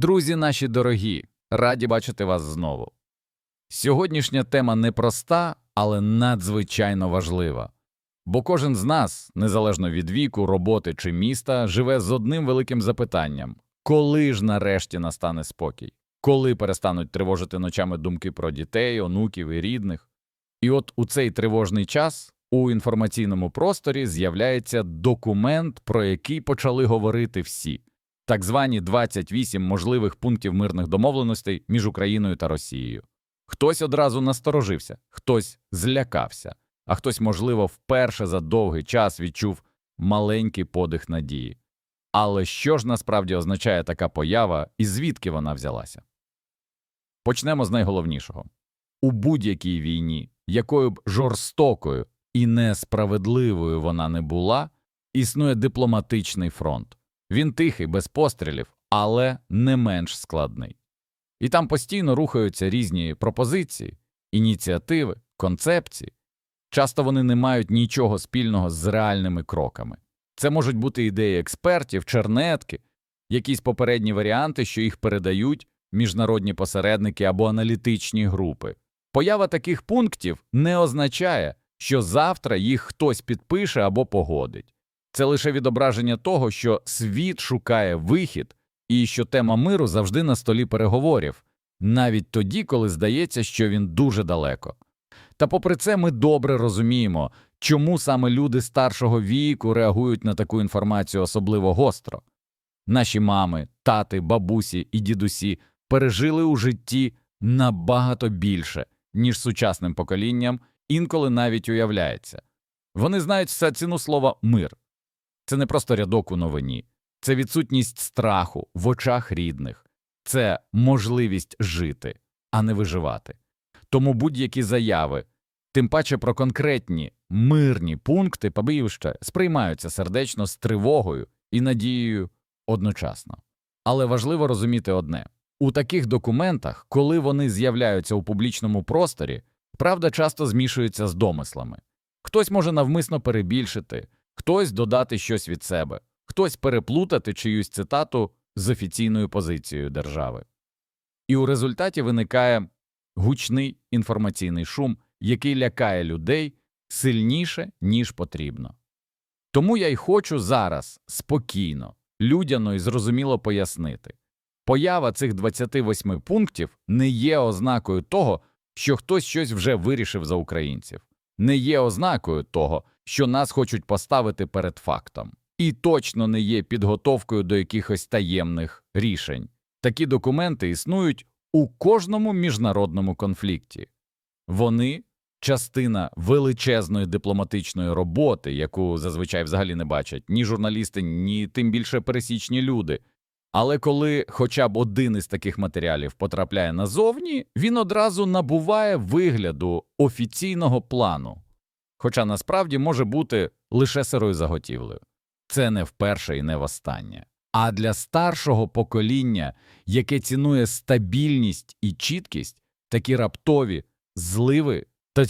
Друзі наші дорогі, раді бачити вас знову. Сьогоднішня тема непроста, але надзвичайно важлива. Бо кожен з нас, незалежно від віку, роботи чи міста, живе з одним великим запитанням коли ж нарешті настане спокій? Коли перестануть тривожити ночами думки про дітей, онуків і рідних? І от у цей тривожний час у інформаційному просторі з'являється документ, про який почали говорити всі так звані 28 можливих пунктів мирних домовленостей між Україною та Росією. Хтось одразу насторожився, хтось злякався, а хтось, можливо, вперше за довгий час відчув маленький подих надії. Але що ж насправді означає така поява і звідки вона взялася? Почнемо з найголовнішого у будь-якій війні, якою б жорстокою і несправедливою вона не була, існує дипломатичний фронт. Він тихий, без пострілів, але не менш складний. І там постійно рухаються різні пропозиції, ініціативи, концепції. Часто вони не мають нічого спільного з реальними кроками. Це можуть бути ідеї експертів, чернетки, якісь попередні варіанти, що їх передають міжнародні посередники або аналітичні групи. Поява таких пунктів не означає, що завтра їх хтось підпише або погодить. Це лише відображення того, що світ шукає вихід і що тема миру завжди на столі переговорів, навіть тоді, коли здається, що він дуже далеко. Та попри це ми добре розуміємо, чому саме люди старшого віку реагують на таку інформацію особливо гостро. Наші мами, тати, бабусі і дідусі пережили у житті набагато більше, ніж сучасним поколінням інколи навіть уявляється. Вони знають все ціну слова мир. Це не просто рядок у новині, це відсутність страху в очах рідних, це можливість жити, а не виживати. Тому будь-які заяви, тим паче про конкретні мирні пункти побивище сприймаються сердечно з тривогою і надією одночасно. Але важливо розуміти одне у таких документах, коли вони з'являються у публічному просторі, правда часто змішується з домислами. Хтось може навмисно перебільшити, хтось додати щось від себе, хтось переплутати чиюсь цитату з офіційною позицією держави. І у результаті виникає гучний інформаційний шум, який лякає людей сильніше, ніж потрібно. Тому я й хочу зараз спокійно, людяно і зрозуміло пояснити поява цих 28 пунктів не є ознакою того, що хтось щось вже вирішив за українців, не є ознакою того, що нас хочуть поставити перед фактом, і точно не є підготовкою до якихось таємних рішень. Такі документи існують у кожному міжнародному конфлікті. Вони частина величезної дипломатичної роботи, яку зазвичай взагалі не бачать ні журналісти, ні тим більше пересічні люди. Але коли хоча б один із таких матеріалів потрапляє назовні, він одразу набуває вигляду офіційного плану, хоча насправді може бути лише сирою заготівлею. Це не вперше і не востаннє. А для старшого покоління, яке цінує стабільність і чіткість, такі раптові зливи та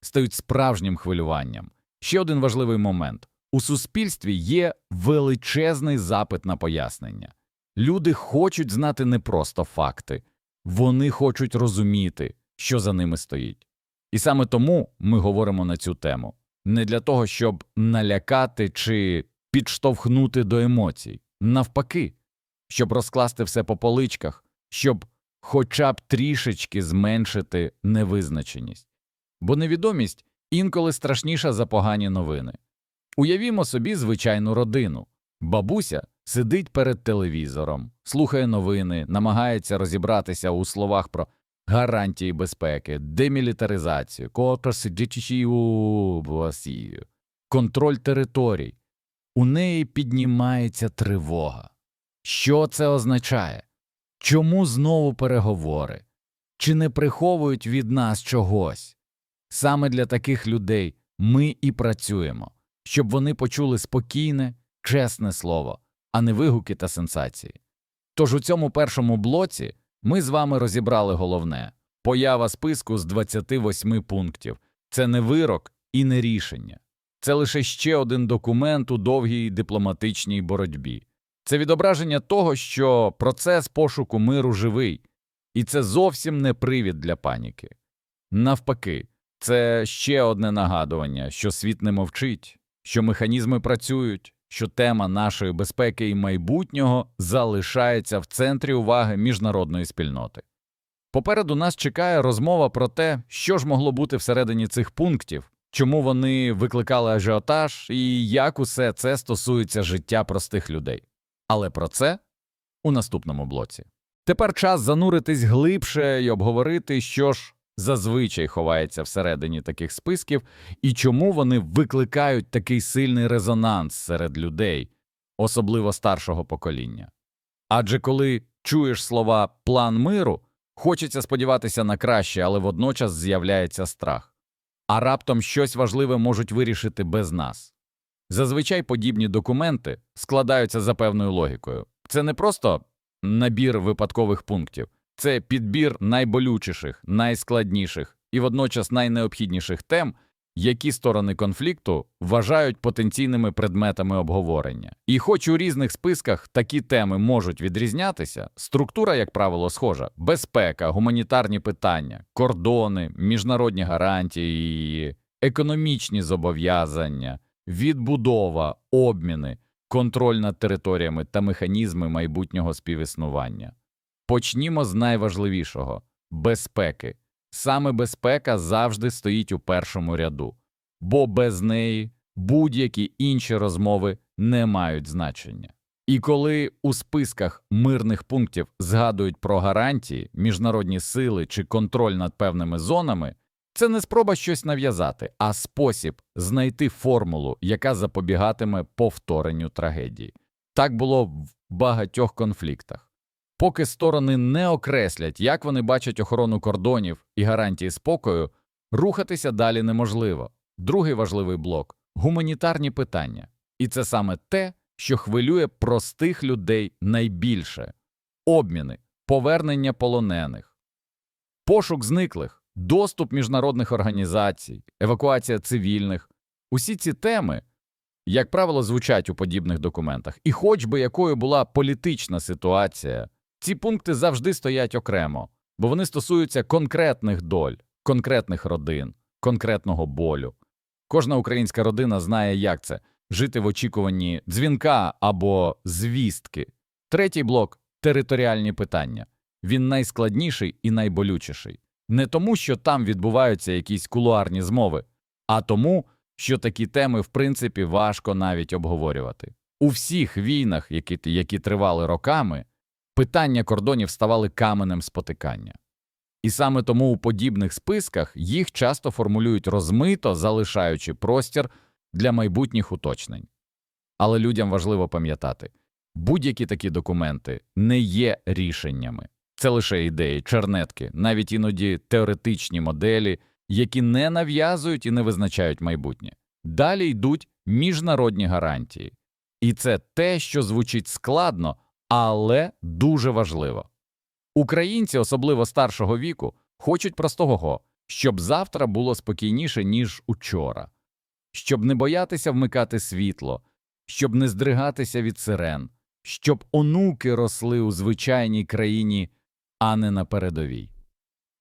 стають справжнім хвилюванням. Ще один важливий момент у суспільстві є величезний запит на пояснення. Люди хочуть знати не просто факти, вони хочуть розуміти, що за ними стоїть. І саме тому ми говоримо на цю тему не для того, щоб налякати чи підштовхнути до емоцій, навпаки, щоб розкласти все по поличках, щоб хоча б трішечки зменшити невизначеність. Бо невідомість інколи страшніша за погані новини. Уявімо собі звичайну родину. Бабуся сидить перед телевізором, слухає новини, намагається розібратися у словах про гарантії безпеки, демілітаризацію, контроль територій. У неї піднімається тривога. Що це означає? Чому знову переговори? Чи не приховують від нас чогось? Саме для таких людей ми і працюємо щоб вони почули спокійне, чесне слово, а не вигуки та сенсації. Тож у цьому першому блоці ми з вами розібрали головне поява списку з 28 пунктів це не вирок і не рішення, це лише ще один документ у довгій дипломатичній боротьбі. Це відображення того, що процес пошуку миру живий, і це зовсім не привід для паніки. Навпаки, це ще одне нагадування, що світ не мовчить, що механізми працюють, що тема нашої безпеки і майбутнього залишається в центрі уваги міжнародної спільноти. Попереду нас чекає розмова про те, що ж могло бути всередині цих пунктів, чому вони викликали ажіотаж і як усе це стосується життя простих людей. Але про це у наступному блоці. Тепер час зануритись глибше і обговорити, що ж зазвичай ховається всередині таких списків і чому вони викликають такий сильний резонанс серед людей, особливо старшого покоління. Адже коли чуєш слова план миру, хочеться сподіватися на краще, але водночас з'являється страх. А раптом щось важливе можуть вирішити без нас. Зазвичай подібні документи складаються за певною логікою. Це не просто набір випадкових пунктів, це підбір найболючіших, найскладніших і водночас найнеобхідніших тем, які сторони конфлікту вважають потенційними предметами обговорення. І хоч у різних списках такі теми можуть відрізнятися, структура, як правило, схожа: безпека, гуманітарні питання, кордони, міжнародні гарантії, економічні зобов'язання, відбудова, обміни, контроль над територіями та механізми майбутнього співіснування. Почнімо з найважливішого безпеки. Саме безпека завжди стоїть у першому ряду, бо без неї будь-які інші розмови не мають значення. І коли у списках мирних пунктів згадують про гарантії, міжнародні сили чи контроль над певними зонами, це не спроба щось нав'язати, а спосіб знайти формулу, яка запобігатиме повторенню трагедії. Так було в багатьох конфліктах. Поки сторони не окреслять, як вони бачать охорону кордонів і гарантії спокою, рухатися далі неможливо. Другий важливий блок гуманітарні питання. І це саме те, що хвилює простих людей найбільше обміни, повернення полонених, пошук зниклих, доступ міжнародних організацій, евакуація цивільних. Усі ці теми, як правило, звучать у подібних документах. І хоч би якою була політична ситуація. Ці пункти завжди стоять окремо, бо вони стосуються конкретних доль, конкретних родин, конкретного болю. Кожна українська родина знає, як це жити в очікуванні дзвінка або звістки. Третій блок територіальні питання. Він найскладніший і найболючіший. Не тому, що там відбуваються якісь кулуарні змови, а тому, що такі теми, в принципі, важко навіть обговорювати. У всіх війнах, які, які тривали роками, питання кордонів ставали каменем спотикання. І саме тому у подібних списках їх часто формулюють розмито, залишаючи простір для майбутніх уточнень. Але людям важливо пам'ятати будь-які такі документи не є рішеннями, це лише ідеї, чернетки, навіть іноді теоретичні моделі, які не нав'язують і не визначають майбутнє. Далі йдуть міжнародні гарантії. І це те, що звучить складно, але дуже важливо. Українці, особливо старшого віку, хочуть простого, щоб завтра було спокійніше, ніж учора, щоб не боятися вмикати світло, щоб не здригатися від сирен, щоб онуки росли у звичайній країні, а не на передовій.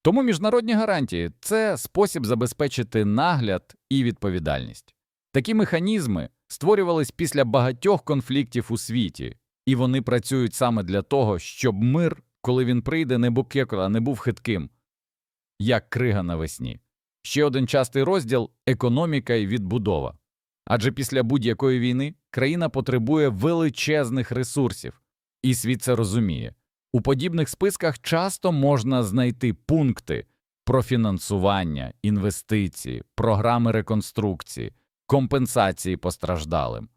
Тому міжнародні гарантії це спосіб забезпечити нагляд і відповідальність. Такі механізми створювались після багатьох конфліктів у світі, і вони працюють саме для того, щоб мир, коли він прийде, не був кекла, не був хитким, як крига навесні. Ще один частий розділ економіка і відбудова. Адже після будь-якої війни країна потребує величезних ресурсів, і світ це розуміє. У подібних списках часто можна знайти пункти про фінансування, інвестиції, програми реконструкції, компенсації постраждалим.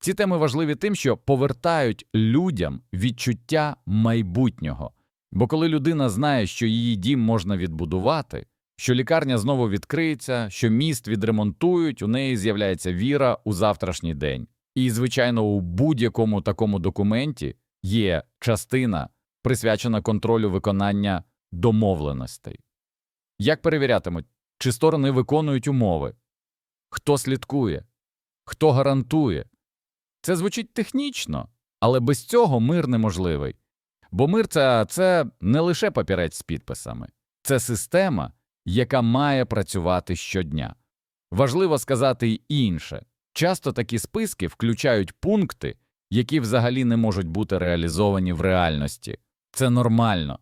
Ці теми важливі тим, що повертають людям відчуття майбутнього. Бо коли людина знає, що її дім можна відбудувати, що лікарня знову відкриється, що міст відремонтують, у неї з'являється віра у завтрашній день. І, звичайно, у будь-якому такому документі є частина, присвячена контролю виконання домовленостей. Як перевірятимуть, чи сторони виконують умови, хто слідкує, хто гарантує. Це звучить технічно, Але без цього мир неможливий. Бо мир це, не лише папірець з підписами, це система, яка має працювати щодня. Важливо сказати й інше. Часто такі списки включають пункти, які взагалі не можуть бути реалізовані в реальності. Це нормально.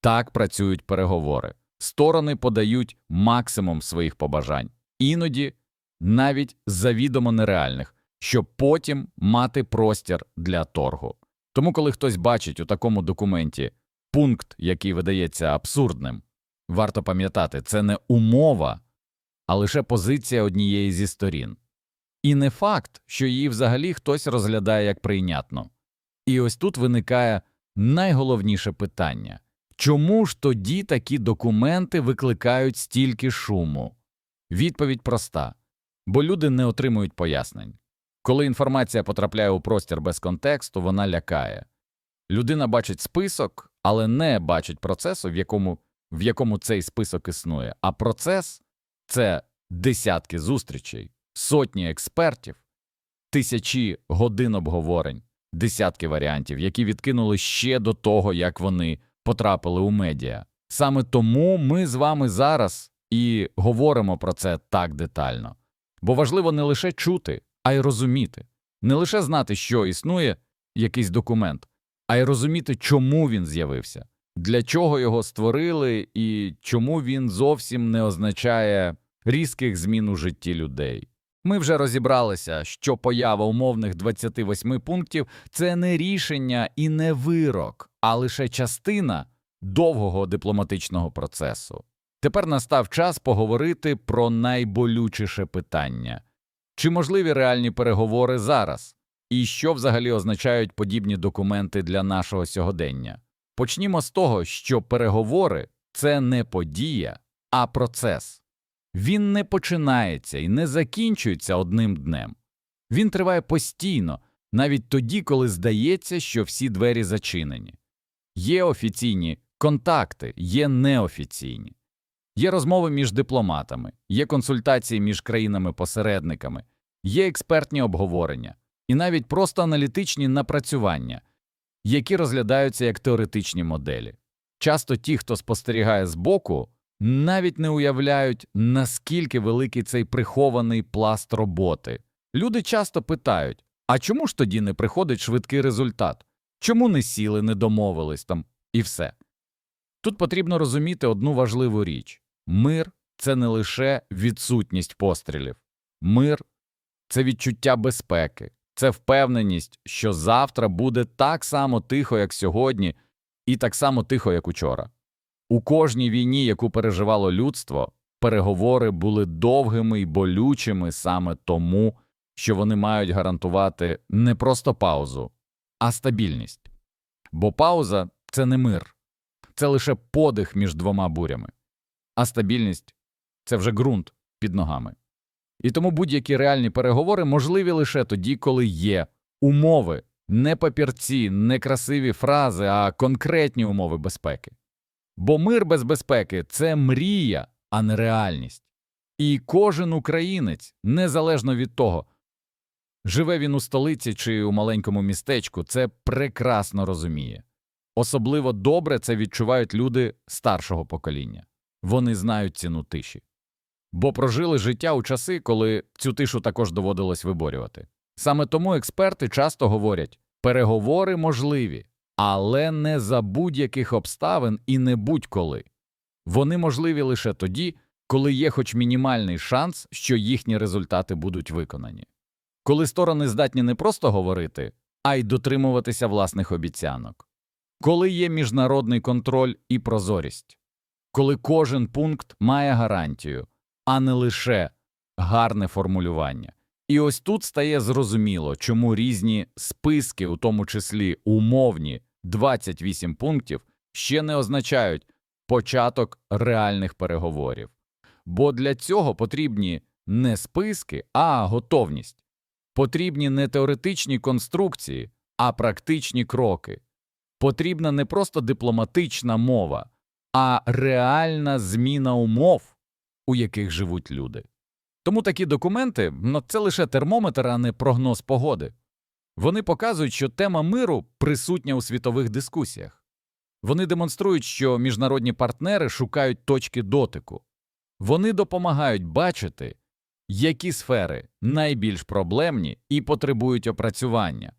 Так працюють переговори. Сторони подають максимум своїх побажань, іноді навіть завідомо нереальних, щоб потім мати простір для торгу. Тому, коли хтось бачить у такому документі пункт, який видається абсурдним, варто пам'ятати, це не умова, а лише позиція однієї зі сторін. І не факт, що її взагалі хтось розглядає як прийнятно. І ось тут виникає найголовніше питання чому ж тоді такі документи викликають стільки шуму? Відповідь проста бо люди не отримують пояснень. Коли інформація потрапляє у простір без контексту, вона лякає. Людина бачить список, але не бачить процесу, в якому, в якому цей список існує. А процес це десятки зустрічей, сотні експертів, тисячі годин обговорень, десятки варіантів, які відкинули ще до того, як вони потрапили у медіа. Саме тому ми з вами зараз і говоримо про це так детально. Бо важливо не лише чути, а й розуміти, не лише знати, що існує якийсь документ, а й розуміти, чому він з'явився, для чого його створили і чому він зовсім не означає різких змін у житті людей. Ми вже розібралися, що поява умовних 28 пунктів це не рішення і не вирок, а лише частина довгого дипломатичного процесу. Тепер настав час поговорити про найболючіше питання чи можливі реальні переговори зараз, і що взагалі означають подібні документи для нашого сьогодення. Почнімо з того, що переговори це не подія, а процес. Він не починається і не закінчується одним днем. Він триває постійно, навіть тоді, коли здається, що всі двері зачинені. Є офіційні контакти, є неофіційні. Є розмови між дипломатами, є консультації між країнами-посередниками, є експертні обговорення і навіть просто аналітичні напрацювання, які розглядаються як теоретичні моделі. Часто ті, хто спостерігає збоку, навіть не уявляють, наскільки великий цей прихований пласт роботи. Люди часто питають: а чому ж тоді не приходить швидкий результат? Чому не сіли, не домовились там і все? Тут потрібно розуміти одну важливу річ мир це не лише відсутність пострілів, мир це відчуття безпеки, це впевненість, що завтра буде так само тихо, як сьогодні, і так само тихо, як учора. У кожній війні, яку переживало людство, переговори були довгими й болючими саме тому, що вони мають гарантувати не просто паузу, а стабільність. Бо пауза це не мир, це лише подих між двома бурями, а стабільність це вже ґрунт під ногами. І тому будь-які реальні переговори можливі лише тоді, коли є умови, не папірці, не красиві фрази, а конкретні умови безпеки. Бо мир без безпеки це мрія, а не реальність. І кожен українець, незалежно від того, живе він у столиці чи у маленькому містечку, це прекрасно розуміє. Особливо добре це відчувають люди старшого покоління. Вони знають ціну тиші. Бо прожили життя у часи, коли цю тишу також доводилось виборювати. Саме тому експерти часто говорять переговори можливі, але не за будь-яких обставин і не будь-коли. Вони можливі лише тоді, коли є хоч мінімальний шанс, що їхні результати будуть виконані. Коли сторони здатні не просто говорити, а й дотримуватися власних обіцянок, коли є міжнародний контроль і прозорість, коли кожен пункт має гарантію, а не лише гарне формулювання. І ось тут стає зрозуміло, чому різні списки, у тому числі умовні 28 пунктів, ще не означають початок реальних переговорів. Бо для цього потрібні не списки, а готовність. Потрібні не теоретичні конструкції, а практичні кроки. Потрібна не просто дипломатична мова, а реальна зміна умов, у яких живуть люди. Тому такі документи ну, це лише термометр, а не прогноз погоди. Вони показують, що тема миру присутня у світових дискусіях. Вони демонструють, що міжнародні партнери шукають точки дотику. Вони допомагають бачити, які сфери найбільш проблемні і потребують опрацювання,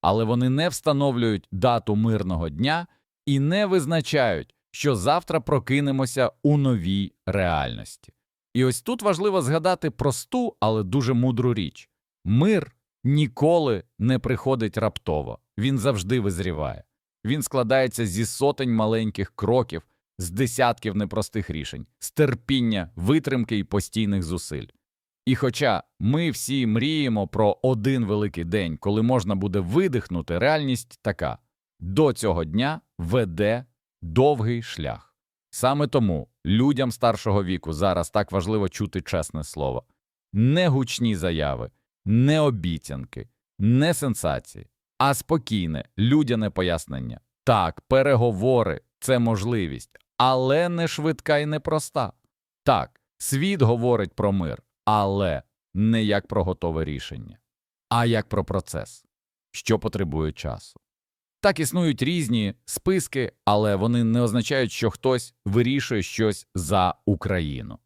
але вони не встановлюють дату мирного дня і не визначають, що завтра прокинемося у новій реальності. І ось тут важливо згадати просту, але дуже мудру річ мир ніколи не приходить раптово, він завжди визріває. Він складається зі сотень маленьких кроків, з десятків непростих рішень, з терпіння, витримки і постійних зусиль. І хоча ми всі мріємо про один великий день, коли можна буде видихнути, реальність така до цього дня веде довгий шлях. Саме тому людям старшого віку зараз так важливо чути чесне слово, не гучні заяви, не обіцянки, не сенсації, а спокійне, людяне пояснення. Так, переговори це можливість, але не швидка і непроста. Так, світ говорить про мир, але не як про готове рішення, а як про процес, що потребує часу. Так існують різні списки, але вони не означають, що хтось вирішує щось за Україну.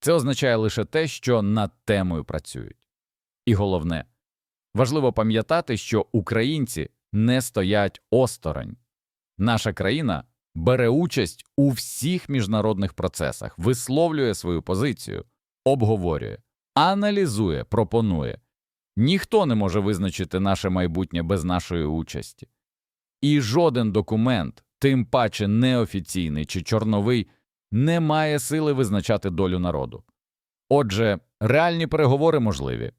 Це означає лише те, що над темою працюють. І головне, важливо пам'ятати, що українці не стоять осторонь. Наша країна бере участь у всіх міжнародних процесах, висловлює свою позицію, обговорює, аналізує, пропонує. Ніхто не може визначити наше майбутнє без нашої участі. І жоден документ, тим паче неофіційний чи чорновий, не має сили визначати долю народу. Отже, реальні переговори можливі,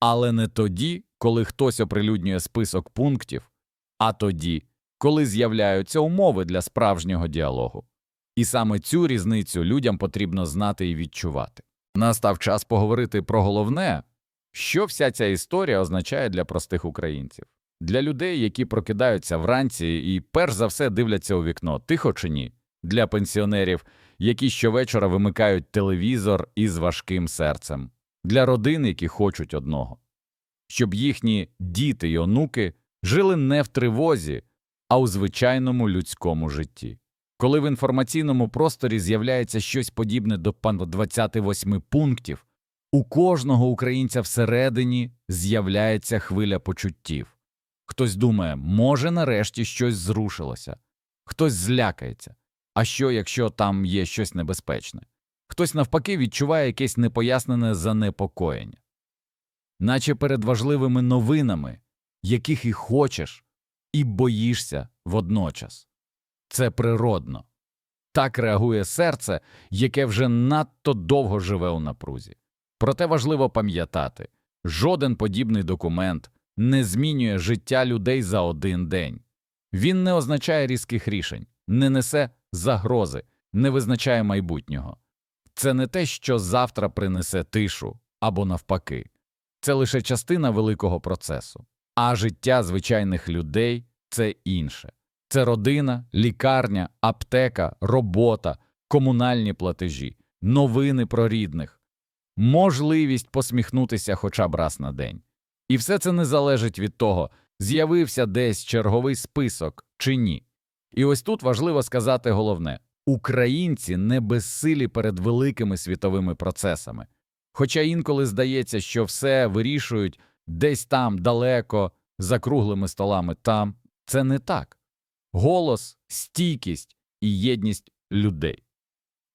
але не тоді, коли хтось оприлюднює список пунктів, а тоді, коли з'являються умови для справжнього діалогу. І саме цю різницю людям потрібно знати і відчувати. Настав час поговорити про головне, що вся ця історія означає для простих українців, для людей, які прокидаються вранці і перш за все дивляться у вікно, тихо чи ні, для пенсіонерів, які щовечора вимикають телевізор із важким серцем, для родин, які хочуть одного, щоб їхні діти й онуки жили не в тривозі, а у звичайному людському житті. Коли в інформаційному просторі з'являється щось подібне до 28 пунктів, у кожного українця всередині з'являється хвиля почуттів. Хтось думає, може, нарешті щось зрушилося, хтось злякається. А що, якщо там є щось небезпечне? Хтось навпаки відчуває якесь непояснене занепокоєння, наче перед важливими новинами, яких і хочеш, і боїшся водночас. Це природно. Так реагує серце, яке вже надто довго живе у напрузі. Проте важливо пам'ятати жоден подібний документ не змінює життя людей за один день. Він не означає різких рішень, не несе загрози, не визначає майбутнього. Це не те, що завтра принесе тишу або навпаки, це лише частина великого процесу. А життя звичайних людей це інше. Це родина, лікарня, аптека, робота, комунальні платежі, новини про рідних, можливість посміхнутися хоча б раз на день. І все це не залежить від того, з'явився десь черговий список чи ні. І ось тут важливо сказати головне українці не безсилі перед великими світовими процесами. Хоча інколи здається, що все вирішують десь там далеко, за круглими столами там, це не так. Голос, стійкість і єдність людей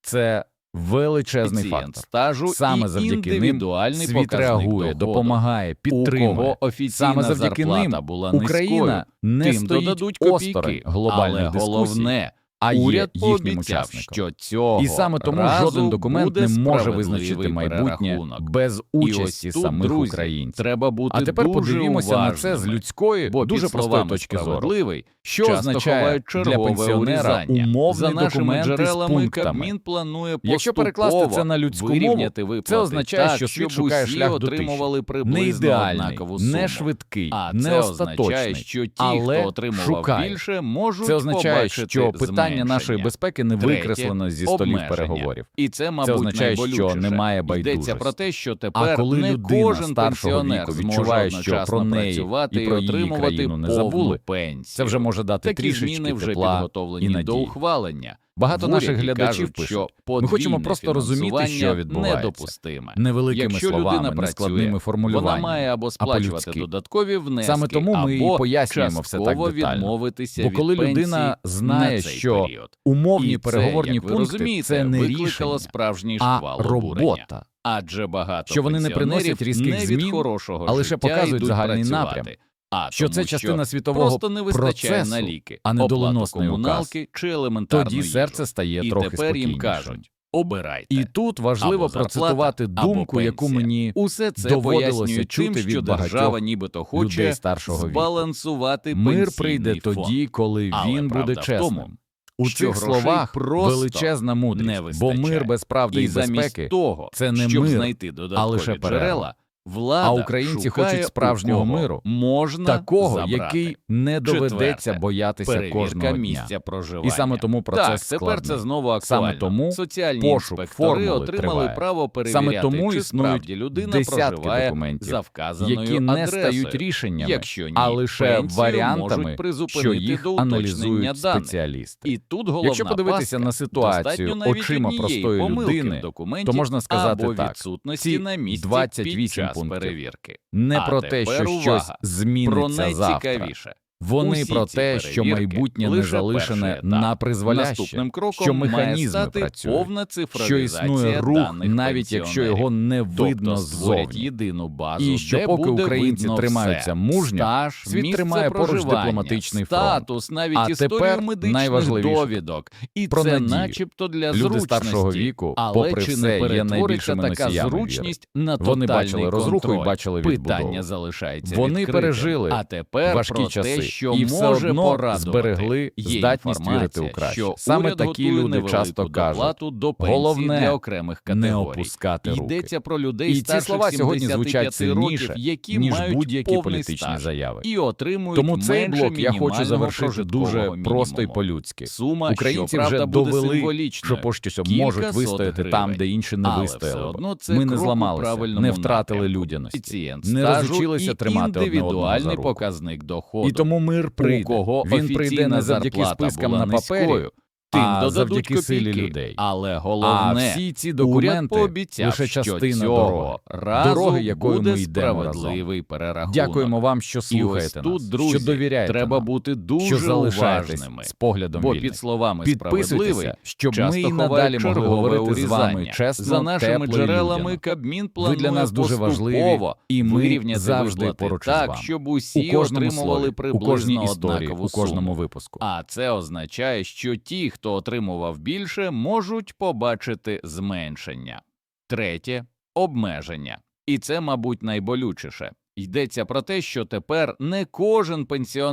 це величезний Пацієнт фактор. стажу Саме і завдяки ним світ реагує, доходу. допомагає, підтримує. офіційна Саме завдяки зарплата ним була Україна не тим стоїть додадуть копійки. осторонь глобальних Але дискусій, головне, а є уряд їхнім пообіцяв, учасником. що цього І саме тому разу жоден документ буде не може справедливий визначити майбутнє перерахунок. без І участі ось тут, самих друзі, українців. Треба бути А тепер дуже подивімося на це з уважними, людської, бо дуже під простої словами точки зору. «справедливий» Що часто означає ховають для чергове пенсіонера урізання. За нашими документ із джерелами пунктами? Кабмін планує Якщо перекласти це на людську вирівняти мову, виплати це означає, так, що світ щоб шукає усі шлях до тиші. отримували Не ідеальний, однакову суму. не швидкий, А не це означає, остаточний, що ті, але хто отримував шукає. більше, можуть Це означає, побачити що питання питання нашої безпеки не викреслено зі столів обмеження. переговорів. І це, мабуть, означає, що немає немає Йдеться про те, що А тепер коли не людина кожен старшого пенсіонер віку відчуває, що про неї працювати і про її країну не забули, пенсію. Це вже може дати Такі трішечки зміни вже тепла підготовлені і до ухвалення. Багато В наших глядачів кажуть, пишуть, що ми хочемо просто розуміти, що відбувається. недопустиме. невеликими Якщо словами, людина нескладними Вона має або сплачувати додаткові внески, Саме тому ми і або пояснюємо все так детально. відмовитися Бо коли людина знає, що період. Умовні І переговорні це, як пункти розумієте, це не рішення, справжній а шквал обурення. робота. Адже багато Що вони не приносять різких не змін, хорошого а лише показують загальний напрям. А Що тому, це частина світового просто не вистачає процесу, на ліки, а не указ. комуналки чи елементарну Тоді їжу. серце стає І трохи тепер їм кажуть обирайте. І тут важливо Або зарплата, процитувати або думку, яку мені Усе це доводилося чути тим, від що держава нібито хоче людей старшого збалансувати Мир прийде фонд. тоді, коли Але він буде чесним. У що цих словах величезна не мудрість, бо мир без правди і, і безпеки того, це не щоб мир, знайти додаткові лише перерва. джерела, влада А українці хочуть справжнього миру, можна такого, забрати. який не доведеться Четверте. боятися Перевірка кожного місця дня. проживання. І саме тому процес так, тепер це знову актуально. Саме тому соціальні пошук інспектори отримали триває. право перевіряти, Саме тому чи справді людина десятки проживає документів, за вказаною які не адресою. стають рішеннями, Якщо ні, а лише варіантами, що їх до аналізують спеціалісти. І тут головна Якщо подивитися пастка. на ситуацію очима простої людини, то можна сказати або так, відсутності ці на місці 28 під час пунктів перевірки. Не А про те, що увага. щось увага. Про найцікавіше. завтра. Вони Усі про те, що майбутнє не залишене на призволяще, кроком що має механізми стати працюють, повна що існує рух, навіть якщо його не видно тобто ззовні. єдину базу, І що де поки буде українці видно тримаються все. мужньо, Стаж, світ тримає поруч дипломатичний фронт. статус, навіть А тепер найважливіше довідок. І про це надію. начебто для Люди старшого віку, Але попри чи все, не є найбільшими така зручність на Вони бачили розруху і бачили відбудову. Питання залишається Вони пережили а тепер важкі часи що і все може одно порадувати. зберегли Є здатність вірити у краще. що Саме такі люди часто кажуть, до головне для окремих категорій. не опускати руки. Йдеться про людей І ці слова сьогодні 75 звучать років, сильніше, які ніж будь-які політичні стаж заяви. і отримують Тому цей блок я хочу завершити дуже мінімуму. просто і по-людськи. Сума, Українці щоправда, вже довели, що поки можуть вистояти гривень. там, де інші не Але вистояли. одно це Ми не зламалися, не втратили людяності, не розучилися тримати одне одного за руку. показник доходу. І тому мир прийде. У кого Він прийде не завдяки спискам була на папері, низькою, тим а завдяки копійки. силі людей. Але А головне, всі ці документи пообіцяв, лише що цього дороги. Дороги, якою буде ми йдемо разом. перерахунок. Дякуємо вам, що І ось слухаєте тут, нас, друзі, що довіряєте треба нам, бути дуже що уважними. з поглядом Бо вільним. під словами «справедливий» щоб часто ми і надалі могли говорити з вами чесно, За нашими джерелами. Кабмін Ви планує для нас дуже важливі, і ми завжди поруч так, вами. щоб усі отримували приблизно однакову у кожному випуску. А це означає, що ті, хто отримував більше, можуть побачити зменшення. Третє обмеження. І це, мабуть, найболючіше. Йдеться про те, що тепер не кожен пенсіонер